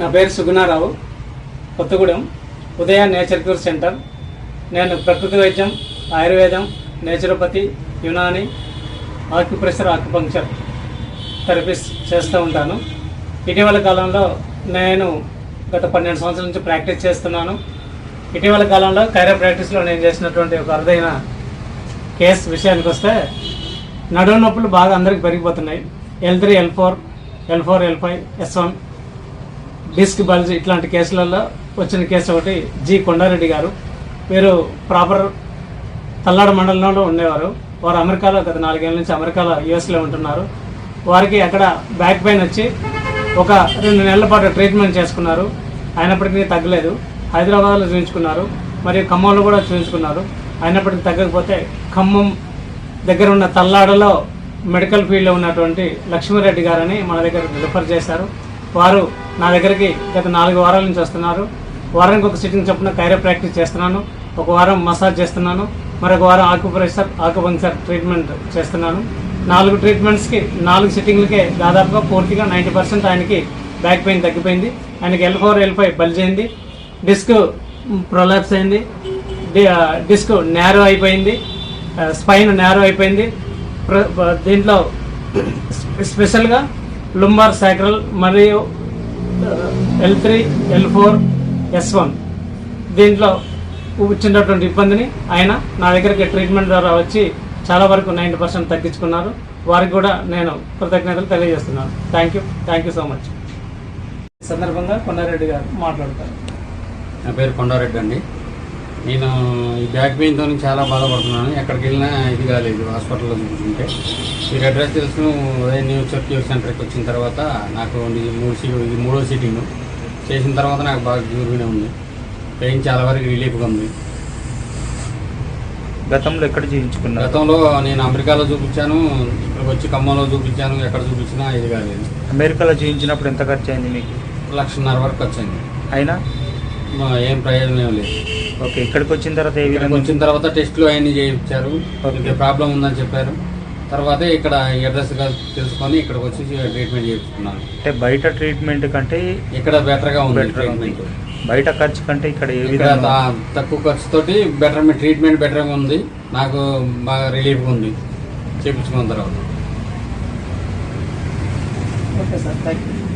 నా పేరు Sugunarao Kothagudem Udaya nature cure centre. నేను ప్రకృతి వైద్యం ఆయుర్వేదం నేచురోపతి యునాని ఆక్యుప్రెషర్ ఆక్యుపంక్చర్ థెరపిస్ట్ చేస్తూ ఉంటాను. ఇటీవల కాలంలో నేను గత పన్నెండు సంవత్సరాల నుంచి ప్రాక్టీస్ చేస్తున్నాను. ఇటీవల కాలంలో కైరో ప్రాక్టీస్లో నేను చేసినటువంటి ఒక అరుదైన కేస్ విషయానికి వస్తే నడుము నొప్పులు బాగా అందరికి పెరిగిపోతున్నాయి. L three L four L four L five S one disc bulge ఇట్లాంటి కేసులలో వచ్చిన కేసు ఒకటి జి కొండారెడ్డి గారు. వీరు ప్రాపర్ తల్లాడ మండలంలో ఉండేవారు. వారు అమెరికాలో గత నాలుగేళ్ళ నుంచి అమెరికాలో యుఎస్లో ఉంటున్నారు. వారికి అక్కడ బ్యాక్ పెయిన్ వచ్చి ఒక రెండు నెలల పాటు ట్రీట్మెంట్ చేసుకున్నారు. అయినప్పటికీ తగ్గలేదు. హైదరాబాద్లో చూపించుకున్నారు మరియు ఖమ్మంలో కూడా చూపించుకున్నారు అయినప్పటికీ తగ్గకపోతే ఖమ్మం దగ్గర ఉన్న తల్లాడలో మెడికల్ ఫీల్డ్లో ఉన్నటువంటి లక్ష్మీరెడ్డి గారని మన దగ్గర రిఫర్ చేశారు. వారు నా దగ్గరికి గత నాలుగు వారాల నుంచి వస్తున్నారు. వారానికి ఒక సిట్టింగ్ చొప్పున కైరో ప్రాక్టీస్ చేస్తున్నాను. ఒక వారం మసాజ్ చేస్తున్నాను. మరొక వారం ఆకుప్రెషర్ ఆకుపంక్చర్ ట్రీట్మెంట్ చేస్తున్నాను. నాలుగు ట్రీట్మెంట్స్కి నాలుగు సిట్టింగ్లకే దాదాపుగా పూర్తిగా నైంటీ పర్సెంట్ ఆయనకి బ్యాక్ పెయిన్ తగ్గిపోయింది. ఆయనకి L four L five bulge అయింది. డిస్క్ ప్రొలాప్స్ అయింది. డిస్క్ నేరో అయిపోయింది. స్పైన్ నేరో అయిపోయింది. ప్ర- దీంట్లో స్పెషల్గా లుంబార్ సాక్రల్ మరియు L three L four S one దీంట్లో వచ్చినటువంటి ఇబ్బందిని ఆయన నా దగ్గరికి ట్రీట్మెంట్ ద్వారా వచ్చి చాలా వరకు నైంటీ పర్సెంట్ తగ్గించుకున్నారు. వారికి కూడా నేను కృతజ్ఞతలు తెలియజేస్తున్నాను. Thank you thank you so much ఈ సందర్భంగా కొండారెడ్డి గారు మాట్లాడతారు. నా పేరు కొండారెడ్డి అండి. నేను ఈ బ్యాక్ పెయిన్తో చాలా బాధపడుతున్నాను. ఎక్కడికి వెళ్ళినా ఇది కాలేదు హాస్పిటల్లో చూపించుకుంటే మీరు అడ్రస్ తెలుసుకుని ఉదయం న్యూస్ క్యూర్ సెంటర్కి వచ్చిన తర్వాత నాకు ఇది మూడు సీ ఇది మూడో సీటింగ్ చేసిన తర్వాత నాకు బాగా క్యూర్గానే ఉంది. పెయిన్ చాలా వరకు రిలీఫ్గా ఉంది. గతంలో ఎక్కడ చేయించుకున్నారు? గతంలో నేను అమెరికాలో చూపించాను ఇక్కడికి వచ్చి ఖమ్మంలో చూపించాను ఎక్కడ చూపించినా ఇది కాలేదు. అమెరికాలో చేయించినప్పుడు ఎంత ఖర్చు అయింది మీకు? లక్షన్నర వరకు వచ్చింది అయినా? ఏం ప్రయోజనం ఏం లేదు. ఓకే ఇక్కడికి వచ్చిన తర్వాత ఇక్కడికి విధంగా వచ్చిన తర్వాత టెస్టులు అవన్నీ చేయించారు. ఓకే. ఇంకా ప్రాబ్లం ఉందని చెప్పారు. తర్వాత ఇక్కడ ఈ అడ్రస్గా తెలుసుకొని ఇక్కడికి వచ్చి ట్రీట్మెంట్ చేయించుకున్నాను. అంటే బయట ట్రీట్మెంట్ కంటే ఇక్కడ బెటర్గా ఉంది. ట్రీట్మెంట్ బయట ఖర్చు కంటే ఇక్కడ ఏ విధంగా తక్కువ ఖర్చుతోటి బెటర్ ట్రీట్మెంట్ బెటర్గా ఉంది. నాకు బాగా రిలీఫ్ ఉంది. చేయించుకున్న తర్వాత. Okay sir thank you